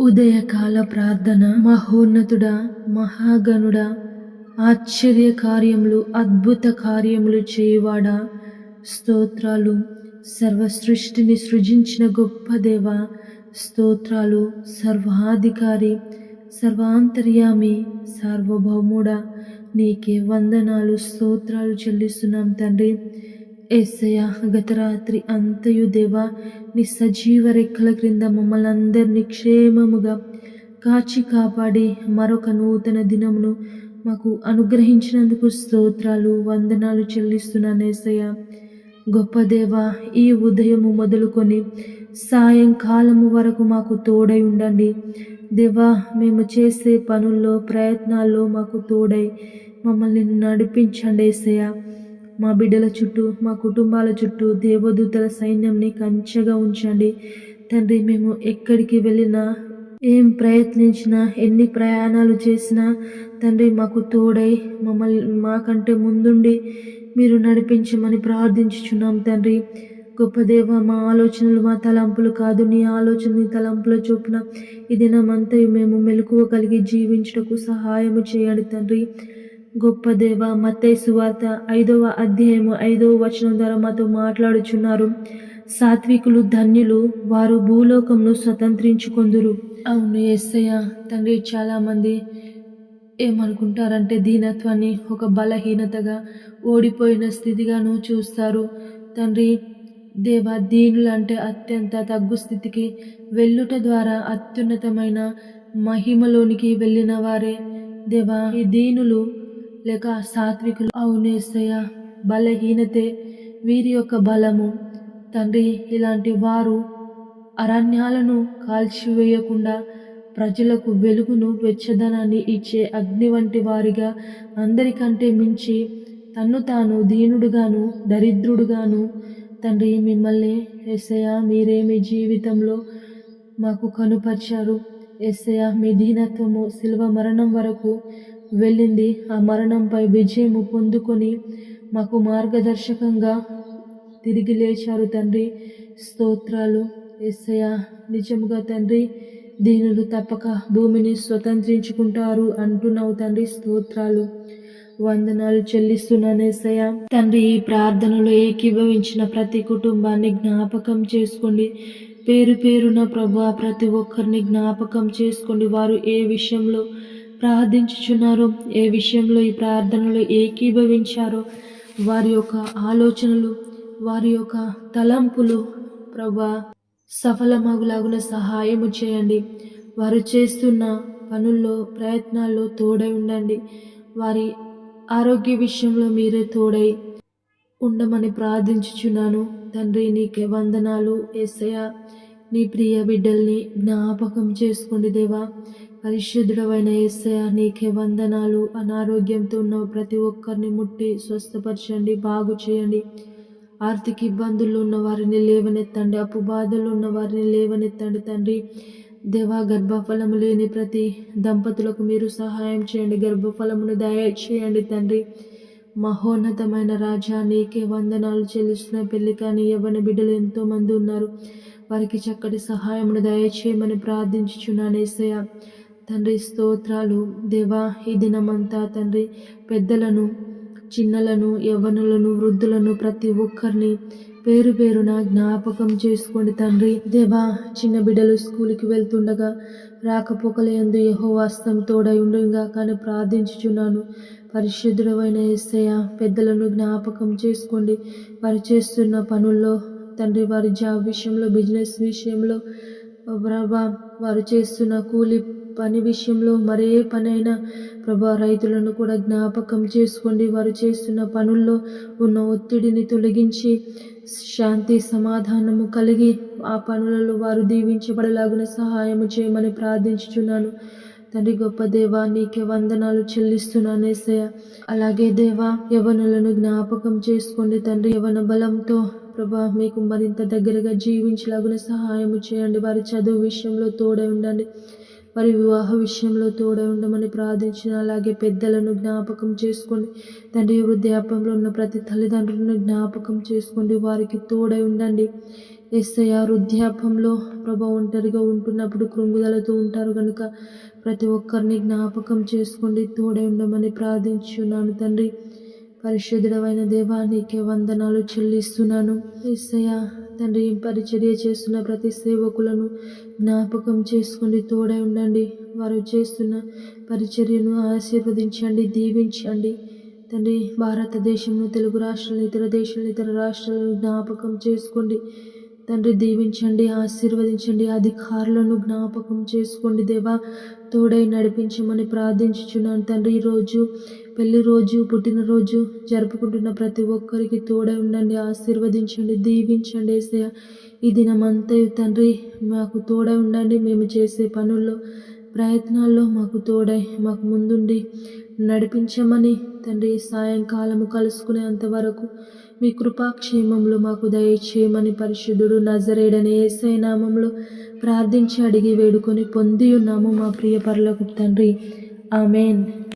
ఉదయకాల ప్రార్థన మహోన్నతుడా మహాగణుడా ఆశ్చర్య కార్యములు అద్భుత కార్యములు చేయువాడా. స్తోత్రాలు సర్వ సృష్టిని సృజించిన గొప్ప దేవ. స్తోత్రాలు సర్వాధికారి సర్వాంతర్యామి సార్వభౌముడా. నీకే వందనాలు స్తోత్రాలు చెల్లిస్తున్నాం తండ్రి. ఏసయ్య గత రాత్రి అంతయు దేవా నీ సజీవ రెక్కల క్రింద మమ్మల్ని అందరినీ క్షేమముగా కాచి కాపాడి మరొక నూతన దినమును మాకు అనుగ్రహించినందుకు స్తోత్రాలు వందనాలు చెల్లిస్తున్నాను ఏసయ్య. గొప్ప దేవ ఈ ఉదయము మొదలుకొని సాయంకాలము వరకు మాకు తోడై ఉండండి. దేవా మేము చేసే పనుల్లో ప్రయత్నాల్లో మాకు తోడై మమ్మల్ని నడిపించండి ఏసయ్య. మా బిడ్డల చుట్టూ మా కుటుంబాల చుట్టూ దేవదూతల సైన్యంని కంచెగా ఉంచండి. తండ్రి మేము ఎక్కడికి వెళ్ళినా ఏం ప్రయత్నించినా ఎన్ని ప్రయాణాలు చేసినా తండ్రి మాకు తోడై మమ్మల్ని మాకంటే ముందుండి మీరు నడిపించమని ప్రార్థించుచున్నాం తండ్రి. గొప్ప దేవ మా ఆలోచనలు మా తలంపులు కాదు. నీ ఆలోచన నీ తలంపుల చొప్పున ఈ దినమంతా మేము మెలకువ కలిగి జీవించుటకు సహాయము చేయండి తండ్రి. గొప్ప దేవ మత్తై సువార్త ఐదవ అధ్యాయము ఐదవ వచనం ద్వారా మాతో మాట్లాడుచున్నారు. సాత్వికులు ధన్యులు వారు భూలోకంను స్వతంత్రించుకొందురు. అవును ఎస్సయ్య తండ్రి చాలామంది ఏమనుకుంటారంటే దీనత్వాన్ని ఒక బలహీనతగా ఓడిపోయిన స్థితిగాను చూస్తారు. తండ్రి దేవ దీనులంటే అత్యంత తగ్గు స్థితికి వెళ్ళుట ద్వారా అత్యున్నతమైన మహిమలోనికి వెళ్ళిన వారే. దేవా ఈ దీనులు లేక సాత్వికులు? అవునేస్తయ్య బలహీనతే వీరి యొక్క బలము. తండ్రి ఇలాంటి వారు అరణ్యాలను కాల్చివేయకుండా ప్రజలకు వెలుగును వెచ్చదనాన్ని ఇచ్చే అగ్ని వంటి వారిగా అందరికంటే మించి తన్ను తాను దీనుడుగాను దరిద్రుడుగాను. తండ్రి మిమ్మల్ని ఎస్సయ మీరే మీ జీవితంలో మాకు కనుపరిచారు. ఎస్సయ మీ దీనత్వము శిల్వ మరణం వరకు వెళ్ళింది. ఆ మరణంపై విజయము పొందుకొని మాకు మార్గదర్శకంగా తిరిగి లేచారు తండ్రి. స్తోత్రాలు. ఎస్సయ నిజముగా తండ్రి దీనులు తప్పక భూమిని స్వతంత్రించుకుంటారు అంటున్నావు తండ్రి. స్తోత్రాలు. వందనాలు చెల్లిస్తున్నాను ఎస్సయ తండ్రి ఈ ప్రార్థనలో ఏకీభవించిన ప్రతి కుటుంబాన్ని జ్ఞాపకం చేసుకోండి. పేరు పేరున ప్రభా ప్రతి ఒక్కరిని జ్ఞాపకం చేసుకోండి. వారు ఏ విషయంలో ప్రార్థించుచున్నారో. ఏ విషయంలో ఈ ప్రార్థనలు ఏకీభవించారో వారి యొక్క ఆలోచనలు వారి యొక్క తలంపులు ప్రభా సఫలమగులాగున సహాయము చేయండి. వారు చేస్తున్న పనుల్లో ప్రయత్నాల్లో తోడై ఉండండి. వారి ఆరోగ్య విషయంలో మీరే తోడై ఉండమని ప్రార్థించుచున్నాను. తండ్రి నీకే వందనాలు. ఏసయ నీ ప్రియ బిడ్డల్ని జ్ఞాపకం చేసుకోండి దేవా. పరిశుద్ధుడమైన ఏసయ నీకే వందనాలు. అనారోగ్యంతో ఉన్న ప్రతి ఒక్కరిని ముట్టి స్వస్థపరచండి బాగు చేయండి. ఆర్థిక ఇబ్బందుల్లో ఉన్న వారిని లేవనెత్తండి. అప్పు బాధలు ఉన్న వారిని లేవనెత్తండి తండ్రి. దేవా గర్భఫలము లేని ప్రతి దంపతులకు మీరు సహాయం చేయండి. గర్భఫలమును దయచేయండి తండ్రి. మహోన్నతమైన రాజా నీకే వందనాలు చెల్లిస్తున్న పెళ్ళి కానీ యవన బిడ్డలు ఎంతోమంది ఉన్నారు. వారికి చక్కటి సహాయమును దయచేయమని ప్రార్థించుచున్నాను ఏసయ్య. తండ్రి స్తోత్రాలు. దేవా ఈ దినమంతా తండ్రి పెద్దలను చిన్నలను యవ్వనులను వృద్ధులను ప్రతి ఒక్కరిని పేరు పేరున జ్ఞాపకం చేసుకోండి తండ్రి. దేవా చిన్న బిడ్డలు స్కూల్కి వెళ్తుండగా రాకపోకలేందు యహో వాస్తం తోడై ఉండగా కానీ ప్రార్థించుచున్నాను. పరిశుద్ధుడమైన ఏసయ్య పెద్దలను జ్ఞాపకం చేసుకోండి. వారు చేస్తున్న పనుల్లో తండ్రి వారి జాబ్ విషయంలో బిజినెస్ విషయంలో ప్రభా వారు చేస్తున్న కూలి పని విషయంలో మరే పనైనా ప్రభా రైతులను కూడా జ్ఞాపకం చేసుకోండి. వారు చేస్తున్న పనుల్లో ఉన్న ఒత్తిడిని తొలగించి శాంతి సమాధానము కలిగి ఆ పనులలో వారు దీవించబడలాగున సహాయము చేయమని ప్రార్థించుచున్నాను. తండ్రి గొప్ప దేవా నీకే వందనాలు చెల్లిస్తున్నాను ఏసయ్య. అలాగే దేవా యవనులను జ్ఞాపకం చేసుకోండి తండ్రి. యవన బలంతో ప్రభా మీకు మరింత దగ్గరగా జీవించలాగున సహాయం చేయండి. వారి చదువు విషయంలో తోడై ఉండండి. వారి వివాహ విషయంలో తోడై ఉండమని ప్రార్థించిన అలాగే పెద్దలను జ్ఞాపకం చేసుకోండి. తండ్రి వృద్ధాపంలో ఉన్న ప్రతి తల్లిదండ్రులను జ్ఞాపకం చేసుకోండి. వారికి తోడై ఉండండి. ఎస్ఐ వృద్ధాపంలో ప్రభా ఒంటరిగా ఉంటున్నప్పుడు కృంగుదలతో ఉంటారు కనుక ప్రతి ఒక్కరిని జ్ఞాపకం చేసుకోండి. తోడై ఉండమని ప్రార్థించున్నాను తండ్రి. పరిశుద్ధుడమైన దేవానికి వందనాలు చెల్లిస్తున్నాను. ఎస్ఐయ తండ్రి పరిచర్య చేస్తున్న ప్రతి సేవకులను జ్ఞాపకం చేసుకోండి తోడై ఉండండి. వారు చేస్తున్న పరిచర్యను ఆశీర్వదించండి దీవించండి. తండ్రి భారతదేశంలో తెలుగు రాష్ట్రాలు ఇతర దేశాలు ఇతర రాష్ట్రాలను జ్ఞాపకం చేసుకోండి. తండ్రి దీవించండి ఆశీర్వదించండి అధికారులను జ్ఞాపకం చేసుకోండి దేవా. తోడై నడిపించమని ప్రార్థించుచున్నాను తండ్రి ఈరోజు పెళ్ళి రోజు పుట్టినరోజు జరుపుకుంటున్న ప్రతి ఒక్కరికి తోడై ఉండండి ఆశీర్వదించండి దీవించండి ఏసయ ఈ దినమంతయు తండ్రి మాకు తోడై ఉండండి. మేము చేసే పనుల్లో ప్రయత్నాల్లో మాకు తోడై మాకు ముందుండి నడిపించమని తండ్రి సాయంకాలము కలుసుకునేంత వరకు మీ కృపాక్షేమంలో మాకు దయచేయమని పరిశుద్ధుడు నజరేడని ఏసై నామంలో ప్రార్థించి అడిగి వేడుకొని పొంది ఉన్నాము మా ప్రియ పరులకు తండ్రి. ఆమెన్.